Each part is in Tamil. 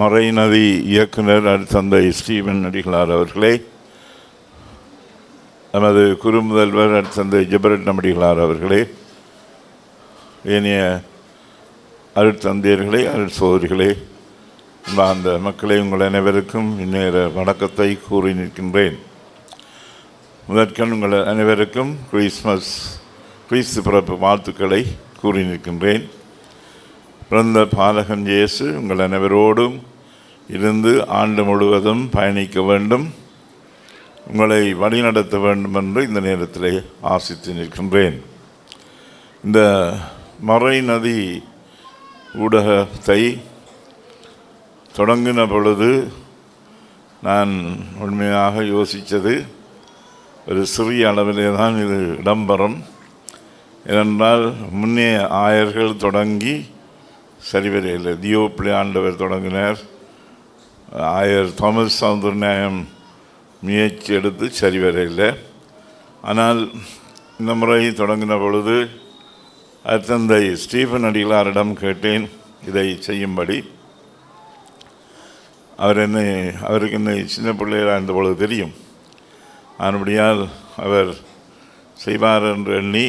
மறைநதி இயக்குனர் அருத்தந்தை ஸ்டீவன் நடிகளார் அவர்களே நமது குறுமுதல்வர் அருத்தந்தை ஜெபரட் நடிகளார் அவர்களே ஏனைய அருட்தந்தையர்களே அருட் சோதரிகளே அந்த மக்களை உங்கள் அனைவருக்கும் இந்நேர வணக்கத்தை கூறி நிற்கின்றேன். முதற்கண் உங்கள் அனைவருக்கும் கிறிஸ்மஸ் கிறிஸ்து பிறப்பு வாழ்த்துக்களை கூறி நிற்கின்றேன். பிறந்த பாலகன் இயேசு உங்கள் அனைவரோடும் இருந்து ஆண்டு முழுவதும் பயணிக்க வேண்டும். உங்களை வழிநடத்த வேண்டும் என்று இந்த நேரத்தில் ஆசித்து நிற்கின்றேன். இந்த மறை நதி ஊடகத்தை தொடங்கின பொழுது நான் உண்மையாக யோசித்தது ஒரு சிறிய அளவிலே தான் இது இடம்பெறும். ஏனென்றால் முன்னே ஆயர்கள் தொடங்கி சரிவரையில் தியோப்பிளி ஆண்டவர் தொடங்கினார். ஆயர் தாமஸ் சௌந்தரநாயம் முயற்சி எடுத்து சரிவரையில். ஆனால் இந்த முறை தொடங்கின பொழுது அத்தந்தை ஸ்டீஃபன் அடிகளாரிடம் கேட்டேன் இதை செய்யும்படி. அவர் என்னை அவருக்கு என்னை சின்ன பிள்ளைகளாக இருந்த பொழுது தெரியும். மறுபடியால் அவர் செய்வார் என்று எண்ணி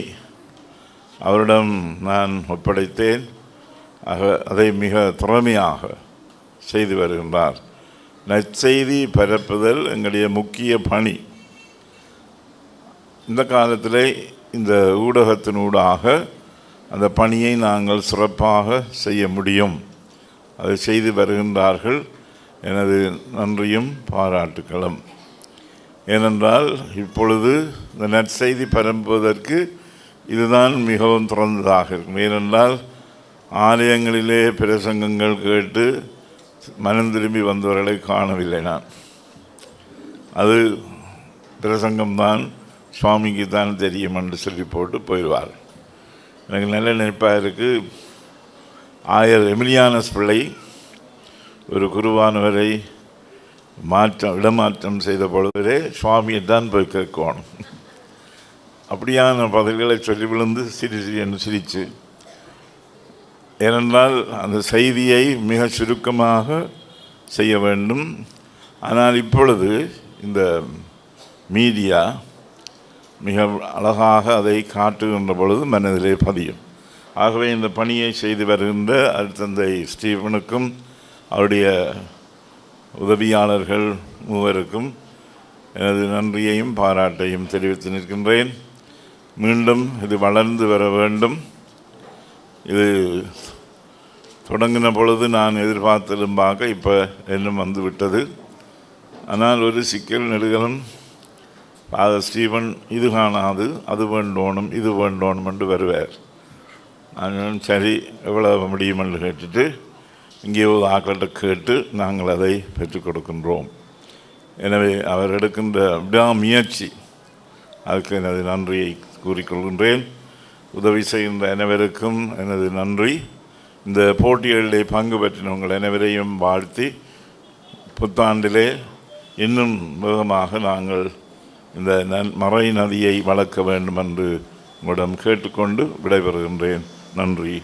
அவரிடம் நான் ஒப்படைத்தேன். ஆக அதை மிக திறமையாக செய்து வருகின்றார். நற்செய்தி பரப்புதல் எங்களுடைய முக்கிய பணி. இந்த காலத்தில் இந்த ஊடகத்தினூடாக அந்த பணியை நாங்கள் சிறப்பாக செய்ய முடியும். அதை செய்து வருகின்றார்கள் எனது நன்றியும் பாராட்டுக்களும். ஏனென்றால் இப்பொழுது இந்த நற்செய்தி பரப்புவதற்கு இதுதான் மிகவும் திறந்ததாக இருக்கும். ஏனென்றால் ஆலயங்களிலே பிரசங்கங்கள் கேட்டு மனம் திரும்பி வந்தவர்களை காணவில்லை நான். அது பிரசங்கம்தான் சுவாமிக்கு தான் தெரியும் என்று சொல்லி போட்டு போயிடுவார். எனக்கு நல்ல நினைப்பாக இருக்குது ஆயர் எமிலியானஸ் பிள்ளை ஒரு குருவானவரை மாற்றம் இடமாற்றம் செய்த பொழுதே சுவாமியை தான் போய் கேட்கணும் அப்படியான பதில்களை சொல்லி விழுந்து சிரிச்சு என்று சிரித்து ஏனென்றால் அந்த செய்தியை மிக சுருக்கமாக செய்ய வேண்டும். ஆனால் இப்பொழுது இந்த மீடியா மிக அழகாக அதை காட்டுகின்ற பொழுது மனதிலே பதியும். ஆகவே இந்த பணியை செய்து வருகின்ற அருத்தந்தை ஸ்டீவனுக்கும் அவருடைய உதவியாளர்கள் மூவருக்கும் எனது நன்றியையும் பாராட்டையும் தெரிவித்து நிற்கின்றேன். மீண்டும் இது வளர்ந்து வர வேண்டும். இது தொடங்கின பொழுது நான் எதிர்பார்த்ததும் பார்க்க இப்போ இன்னும் வந்து விட்டது ஆனால் ஒரு சிக்கல் நெடுகலும். ஃபாதர் ஸ்டீவன் இது காணாது அது வேண்டோணும் இது வேண்டோணும் என்று வருவார். நான் சரி எவ்வளோ முடியும் என்று கேட்டுட்டு இங்கே ஒரு ஆக்கள்கிட்ட கேட்டு நாங்கள் அதை பெற்றுக் கொடுக்கின்றோம். எனவே அவர் எடுக்கின்ற விடாமுயற்சி அதுக்கு எனது நன்றியை கூறிக்கொள்கின்றேன் உதவி செய்கின்ற அனைவருக்கும் எனது நன்றி. இந்த போட்டிகளிலே பங்கு பெற்றினவங்கள் அனைவரையும் வாழ்த்தி புத்தாண்டிலே இன்னும் வேகமாக நாங்கள் இந்த நன் மறை நதியை வளர்க்க வேண்டும் என்று உங்களிடம் கேட்டுக்கொண்டு விடைபெறுகின்றேன். நன்றி.